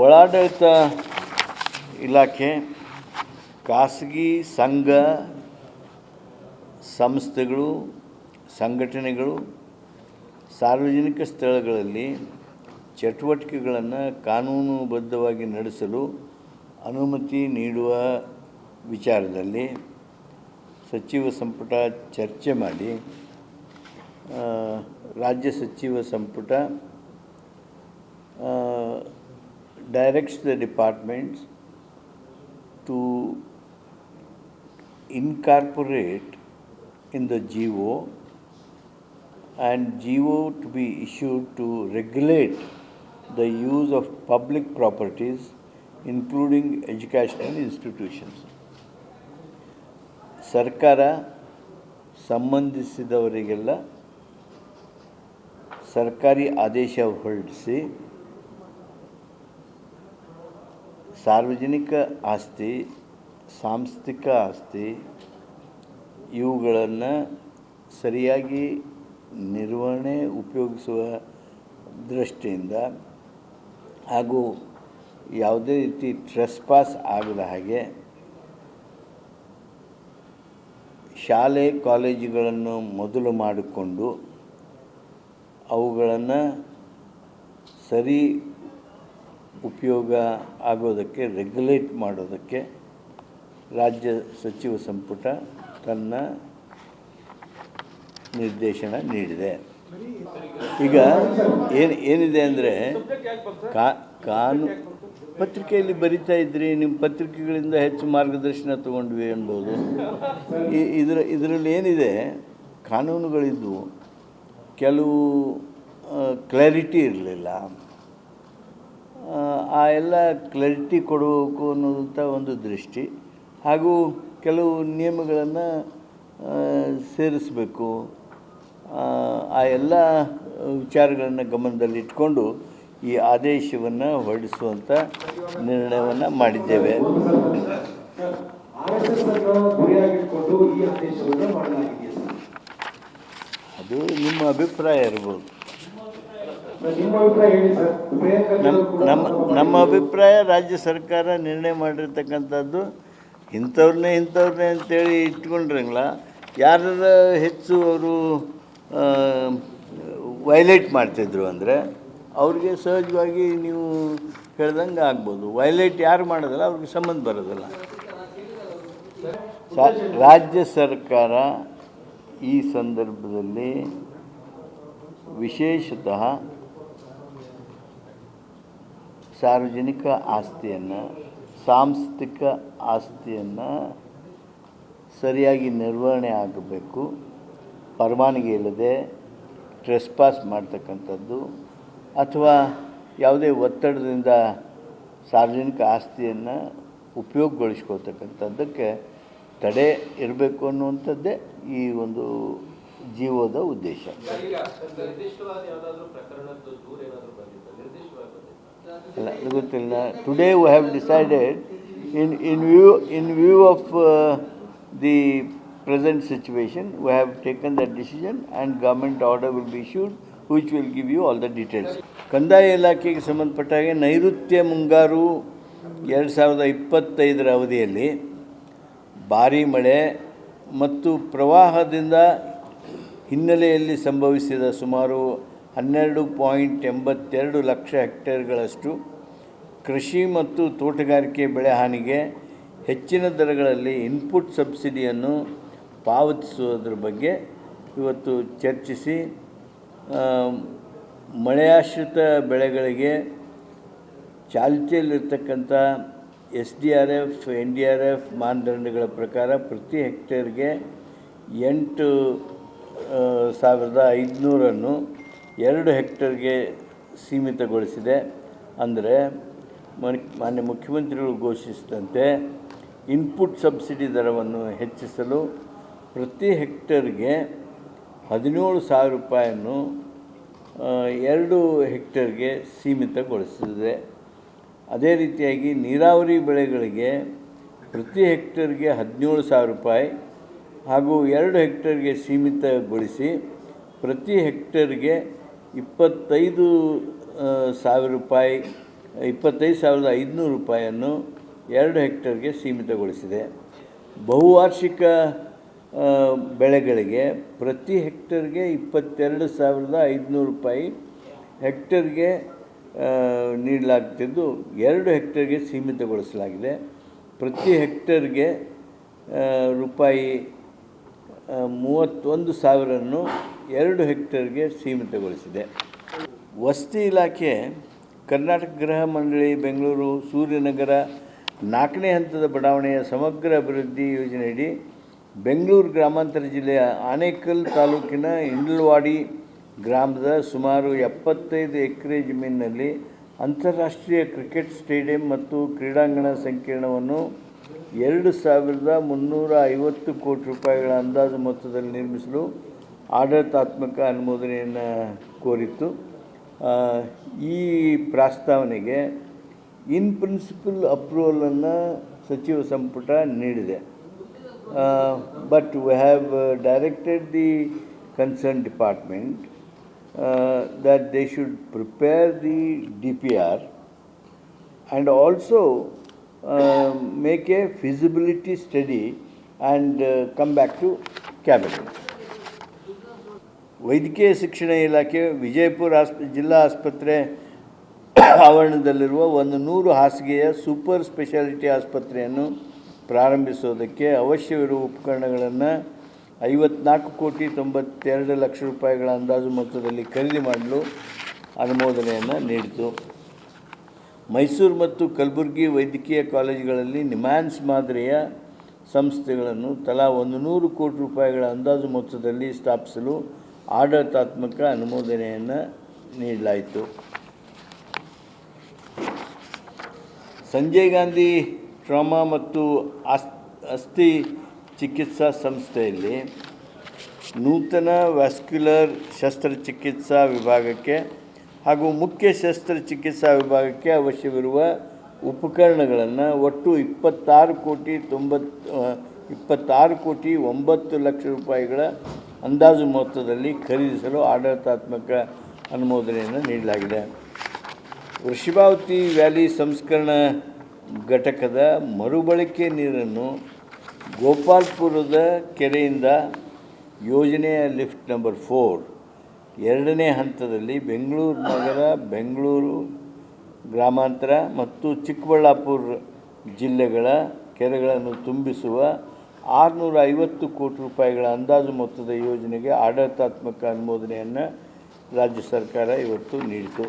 ಒಳಾಡಳಿತ ಇಲಾಖೆ, ಖಾಸಗಿ ಸಂಘ, ಸಂಸ್ಥೆಗಳು, ಸಂಘಟನೆಗಳು, ಸಾರ್ವಜನಿಕ ಸ್ಥಳಗಳಲ್ಲಿ ಚಟುವಟಿಕೆಗಳನ್ನು ಕಾನೂನುಬದ್ಧವಾಗಿ ನಡೆಸಲು ಅನುಮತಿ ನೀಡುವ ವಿಚಾರದಲ್ಲಿ ಸಚಿವ ಸಂಪುಟ ಚರ್ಚೆ ಮಾಡಿ ರಾಜ್ಯ ಸಚಿವ ಸಂಪುಟ directs the departments to incorporate in the GO and GO to be issued to regulate the use of public properties including educational institutions. ಸರ್ಕಾರ ಸಂಬಂಧಿಸಿದವರಿಗೆಲ್ಲ ಸರ್ಕಾರಿ ಆದೇಶ ಹೊರಡಿಸಿ ಸಾರ್ವಜನಿಕ ಆಸ್ತಿ, ಸಾಂಸ್ಥಿಕ ಆಸ್ತಿ, ಇವುಗಳನ್ನು ಸರಿಯಾಗಿ ನಿರ್ವಹಣೆ ಉಪಯೋಗಿಸುವ ದೃಷ್ಟಿಯಿಂದ ಹಾಗೂ ಯಾವುದೇ ರೀತಿ ಟ್ರೆಸ್ಪಾಸ್ ಆಗದ ಹಾಗೆ ಶಾಲೆ, ಕಾಲೇಜುಗಳನ್ನು ಮೊದಲು ಮಾಡಿಕೊಂಡು ಅವುಗಳನ್ನು ಸರಿ ಉಪಯೋಗ ಆಗೋದಕ್ಕೆ ರೆಗ್ಯುಲೇಟ್ ಮಾಡೋದಕ್ಕೆ ರಾಜ್ಯ ಸಚಿವ ಸಂಪುಟ ತನ್ನ ನಿರ್ದೇಶನ ನೀಡಿದೆ. ಈಗ ಏನು, ಏನಿದೆ ಅಂದರೆ ಕಾ, ಕಾನು ಪತ್ರಿಕೆಯಲ್ಲಿ ಬರಿತಾ ಇದ್ರಿ ನಿಮ್ಮ ಪತ್ರಿಕೆಗಳಿಂದ ಹೆಚ್ಚು ಮಾರ್ಗದರ್ಶನ ತಗೊಂಡ್ವಿ ಅನ್ಬೋದು. ಇದರ, ಇದರಲ್ಲಿ ಏನಿದೆ ಕಾನೂನುಗಳಿದ್ವು ಕೆಲವು ಕ್ಲಾರಿಟಿ ಇರಲಿಲ್ಲ. ಆ ಎಲ್ಲ ಕ್ಲಾರಿಟಿ ಕೊಡಬೇಕು ಅನ್ನೋದಂಥ ಒಂದು ದೃಷ್ಟಿ. ಹಾಗೂ ಕೆಲವು ನಿಯಮಗಳನ್ನು ಸೇರಿಸಬೇಕು. ಆ ಎಲ್ಲ ವಿಚಾರಗಳನ್ನು ಗಮನದಲ್ಲಿಟ್ಕೊಂಡು ಈ ಆದೇಶವನ್ನು ಹೊರಡಿಸುವಂಥ ನಿರ್ಣಯವನ್ನು ಮಾಡಿದ್ದೇವೆ. ಅದು ನಿಮ್ಮ ಅಭಿಪ್ರಾಯ ಇರ್ಬೋದು. ನಿಮ್ಮ ನಮ್ಮ ಅಭಿಪ್ರಾಯ ರಾಜ್ಯ ಸರ್ಕಾರ ನಿರ್ಣಯ ಮಾಡಿರ್ತಕ್ಕಂಥದ್ದು. ಇಂಥವ್ರನ್ನೇ ಇಂಥವ್ರನ್ನೇ ಅಂತೇಳಿ ಇಟ್ಕೊಂಡ್ರಂಗಿಲ್ಲ ಯಾರು ಹೆಚ್ಚು ಅವರು ವೈಲೇಟ್ ಮಾಡ್ತಿದ್ರು ಅಂದರೆ ಅವ್ರಿಗೆ ಸಹಜವಾಗಿ ನೀವು ಹೇಳ್ದಂಗೆ ಆಗ್ಬೋದು. ವೈಲೇಟ್ ಯಾರು ಮಾಡೋದಿಲ್ಲ ಅವ್ರಿಗೆ ಸಂಬಂಧ ಬರೋದಿಲ್ಲ. ರಾಜ್ಯ ಸರ್ಕಾರ ಈ ಸಂದರ್ಭದಲ್ಲಿ ವಿಶೇಷತಃ ಸಾರ್ವಜನಿಕ ಆಸ್ತಿಯನ್ನು, ಸಾಂಸ್ಥಿಕ ಆಸ್ತಿಯನ್ನು ಸರಿಯಾಗಿ ನಿರ್ವಹಣೆ ಆಗಬೇಕು. ಪರವಾನಗಿ ಇಲ್ಲದೆ ಟ್ರೆಸ್ಪಾಸ್ ಮಾಡ್ತಕ್ಕಂಥದ್ದು ಅಥವಾ ಯಾವುದೇ ಒತ್ತಡದಿಂದ ಸಾರ್ವಜನಿಕ ಆಸ್ತಿಯನ್ನು ಉಪಯೋಗಗೊಳಿಸ್ಕೊಳ್ತಕ್ಕಂಥದ್ದಕ್ಕೆ ತಡೆ ಇರಬೇಕು ಅನ್ನುವಂಥದ್ದೇ ಈ ಒಂದು ಜೀವದ ಉದ್ದೇಶ. ಅಲ್ಲ ಅದು ಗೊತ್ತಿಲ್ಲ. Today we have decided in in view in view of the present situation we have taken that decision and government order will be issued which will give you all the details ಕಂದಾಯ ಇಲಾಖೆಗೆ ಸಂಬಂಧಪಟ್ಟ ಹಾಗೆ ನೈಋತ್ಯ ಮುಂಗಾರು ಎರಡು ಸಾವಿರದ ಇಪ್ಪತ್ತೈದರ ಅವಧಿಯಲ್ಲಿ ಭಾರೀ ಮಳೆ ಮತ್ತು ಪ್ರವಾಹದಿಂದ ಹಿನ್ನೆಲೆಯಲ್ಲಿ ಸಂಭವಿಸಿದ ಸುಮಾರು ಹನ್ನೆರಡು ಪಾಯಿಂಟ್ ಎಂಬತ್ತೆರಡು ಲಕ್ಷ ಹೆಕ್ಟೇರ್ಗಳಷ್ಟು ಕೃಷಿ ಮತ್ತು ತೋಟಗಾರಿಕೆ ಬೆಳೆ ಹಾನಿಗೆ ಹೆಚ್ಚಿನ ದರಗಳಲ್ಲಿ ಇನ್ಪುಟ್ ಸಬ್ಸಿಡಿಯನ್ನು ಪಾವತಿಸುವುದರ ಬಗ್ಗೆ ಇವತ್ತು ಚರ್ಚಿಸಿ ಮಳೆಯಾಶ್ರಿತ ಬೆಳೆಗಳಿಗೆ ಚಾಲ್ತಿಯಲ್ಲಿರ್ತಕ್ಕಂಥ S D R F, N D R F ಮಾನದಂಡಗಳ ಪ್ರಕಾರ ಪ್ರತಿ ಹೆಕ್ಟೇರ್ಗೆ ಎಂಟು ಸಾವಿರದ ಐದುನೂರನ್ನು ಎರಡು ಹೆಕ್ಟರ್ಗೆ ಸೀಮಿತಗೊಳಿಸಿದೆ. ಅಂದರೆ ಮನ್, ಮಾನ್ಯ ಮುಖ್ಯಮಂತ್ರಿಗಳು ಘೋಷಿಸಿದಂತೆ ಇನ್ಪುಟ್ ಸಬ್ಸಿಡಿ ದರವನ್ನು ಹೆಚ್ಚಿಸಲು ಪ್ರತಿ ಹೆಕ್ಟರ್ಗೆ ಹದಿನೇಳು ಸಾವಿರ ರೂಪಾಯಿಯನ್ನು ಎರಡು ಹೆಕ್ಟರ್ಗೆ ಸೀಮಿತಗೊಳಿಸಿದೆ. ಅದೇ ರೀತಿಯಾಗಿ ನೀರಾವರಿ ಬೆಳೆಗಳಿಗೆ ಪ್ರತಿ ಹೆಕ್ಟರ್ಗೆ ಹದಿನೇಳು ಸಾವಿರ ರೂಪಾಯಿ ಹಾಗೂ ಎರಡು ಹೆಕ್ಟರ್ಗೆ ಸೀಮಿತಗೊಳಿಸಿ ಪ್ರತಿ ಹೆಕ್ಟೇರ್ಗೆ ಇಪ್ಪತ್ತೈದು ಸಾವಿರ ರೂಪಾಯಿ, ಇಪ್ಪತ್ತೈದು ಸಾವಿರದ ಐದುನೂರು ರೂಪಾಯಿಯನ್ನು ಎರಡು ಹೆಕ್ಟರ್ಗೆ ಸೀಮಿತಗೊಳಿಸಿದೆ. ಬಹುವಾರ್ಷಿಕ ಬೆಳೆಗಳಿಗೆ ಪ್ರತಿ ಹೆಕ್ಟರ್ಗೆ ಇಪ್ಪತ್ತೆರಡು ಸಾವಿರದ ಐದುನೂರು ರೂಪಾಯಿ ಹೆಕ್ಟರ್ಗೆ ನೀಡಲಾಗ್ತಿದ್ದು ಎರಡು ಹೆಕ್ಟರ್ಗೆ ಸೀಮಿತಗೊಳಿಸಲಾಗಿದೆ. ಪ್ರತಿ ಹೆಕ್ಟರ್ಗೆ ರೂಪಾಯಿ ಮೂವತ್ತೊಂದು ಸಾವಿರನ್ನು ಎರಡು ಹೆಕ್ಟೇರ್ಗೆ ಸೀಮಿತಗೊಳಿಸಿದೆ. ವಸತಿ ಇಲಾಖೆ, ಕರ್ನಾಟಕ ಗೃಹ ಮಂಡಳಿ, ಬೆಂಗಳೂರು, ಸೂರ್ಯನಗರ ನಾಲ್ಕನೇ ಹಂತದ ಬಡಾವಣೆಯ ಸಮಗ್ರ ಅಭಿವೃದ್ಧಿ ಯೋಜನೆಯಡಿ ಬೆಂಗಳೂರು ಗ್ರಾಮಾಂತರ ಜಿಲ್ಲೆಯ ಆನೇಕಲ್ ತಾಲೂಕಿನ ಇಂಡಲ್ವಾಡಿ ಗ್ರಾಮದ ಸುಮಾರು ಎಪ್ಪತ್ತೈದು ಎಕರೆ ಜಮೀನಿನಲ್ಲಿ ಅಂತಾರಾಷ್ಟ್ರೀಯ ಕ್ರಿಕೆಟ್ ಸ್ಟೇಡಿಯಂ ಮತ್ತು ಕ್ರೀಡಾಂಗಣ ಸಂಕೀರ್ಣವನ್ನು ಎರಡು ಸಾವಿರದ ಮುನ್ನೂರ ಐವತ್ತು ಕೋಟಿ ರೂಪಾಯಿಗಳ ಅಂದಾಜು ಮೊತ್ತದಲ್ಲಿ ನಿರ್ಮಿಸಲು ಆಡಳಿತಾತ್ಮಕ ಅನುಮೋದನೆಯನ್ನು ಕೋರಿತ್ತು ಈ ಪ್ರಸ್ತಾವನೆಗೆ ಇನ್ ಪ್ರಿನ್ಸಿಪಲ್ ಅಪ್ರೂವಲನ್ನು ಸಚಿವ ಸಂಪುಟ ನೀಡಿದೆ but we have directed the concern department that they should prepare the DPR and also and make a feasibility study and and come back to cabinet. ವೈದ್ಯಕೀಯ ಶಿಕ್ಷಣ ಇಲಾಖೆ, ವಿಜಯಪುರ ಆಸ್ಪ, ಜಿಲ್ಲಾ ಆಸ್ಪತ್ರೆ ಆವರಣದಲ್ಲಿರುವ ಒಂದು ನೂರು ಹಾಸಿಗೆಯ ಸೂಪರ್ ಸ್ಪೆಷಾಲಿಟಿ ಆಸ್ಪತ್ರೆಯನ್ನು ಪ್ರಾರಂಭಿಸೋದಕ್ಕೆ ಅವಶ್ಯವಿರುವ ಉಪಕರಣಗಳನ್ನು ಐವತ್ನಾಲ್ಕು ಕೋಟಿ ತೊಂಬತ್ತೆರಡು ಲಕ್ಷ ರೂಪಾಯಿಗಳ ಅಂದಾಜು ಮೊತ್ತದಲ್ಲಿ ಖರೀದಿ ಮಾಡಲು ಅನುಮೋದನೆಯನ್ನು ನೀಡಿತು. ಮೈಸೂರು ಮತ್ತು ಕಲಬುರಗಿ ವೈದ್ಯಕೀಯ ಕಾಲೇಜುಗಳಲ್ಲಿ ನಿಮ್ಯಾನ್ಸ್ ಮಾದರಿಯ ಸಂಸ್ಥೆಗಳನ್ನು ತಲಾ ಒಂದು ನೂರು ಕೋಟಿ ರೂಪಾಯಿಗಳ ಅಂದಾಜು ಮೊತ್ತದಲ್ಲಿ ಸ್ಥಾಪಿಸಲು ಆಡಳಿತಾತ್ಮಕ ಅನುಮೋದನೆಯನ್ನು ನೀಡಲಾಯಿತು. ಸಂಜಯ್ ಗಾಂಧಿ ಟ್ರಾಮಾ ಮತ್ತು ಅಸ್, ಅಸ್ಥಿ ಚಿಕಿತ್ಸಾ ಸಂಸ್ಥೆಯಲ್ಲಿ ನೂತನ ವ್ಯಾಸ್ಕ್ಯುಲರ್ ಶಸ್ತ್ರಚಿಕಿತ್ಸಾ ವಿಭಾಗಕ್ಕೆ ಹಾಗೂ ಮುಖ್ಯ ಶಸ್ತ್ರಚಿಕಿತ್ಸಾ ವಿಭಾಗಕ್ಕೆ ಅವಶ್ಯವಿರುವ ಉಪಕರಣಗಳನ್ನು ಒಟ್ಟು ಇಪ್ಪತ್ತಾರು ಕೋಟಿ ತೊಂಬತ್ತು ಇಪ್ಪತ್ತಾರು ಕೋಟಿ ಒಂಬತ್ತು ಲಕ್ಷ ರೂಪಾಯಿಗಳ ಅಂದಾಜು ಮೊತ್ತದಲ್ಲಿ ಖರೀದಿಸಲು ಆಡಳಿತಾತ್ಮಕ ಅನುಮೋದನೆಯನ್ನು ನೀಡಲಾಗಿದೆ. ವೃಷಭಾವತಿ ವ್ಯಾಲಿ ಸಂಸ್ಕರಣ ಘಟಕದ ಮರುಬಳಕೆ ನೀರನ್ನು ಗೋಪಾಲ್ಪುರದ ಕೆರೆಯಿಂದ ಯೋಜನೆಯ ಲಿಫ್ಟ್ ನಂಬರ್ ಫೋರ್ ಎರಡನೇ ಹಂತದಲ್ಲಿ ಬೆಂಗಳೂರು ನಗರ, ಬೆಂಗಳೂರು ಗ್ರಾಮಾಂತರ ಮತ್ತು ಚಿಕ್ಕಬಳ್ಳಾಪುರ ಜಿಲ್ಲೆಗಳ ಕೆರೆಗಳನ್ನು ತುಂಬಿಸುವ ಆರುನೂರ ಐವತ್ತು ಕೋಟಿ ರೂಪಾಯಿಗಳ ಅಂದಾಜು ಮೊತ್ತದ ಯೋಜನೆಗೆ ಆಡಳಿತಾತ್ಮಕ ಅನುಮೋದನೆಯನ್ನು ರಾಜ್ಯ ಸರ್ಕಾರ ಇವತ್ತು ನೀಡಿತು.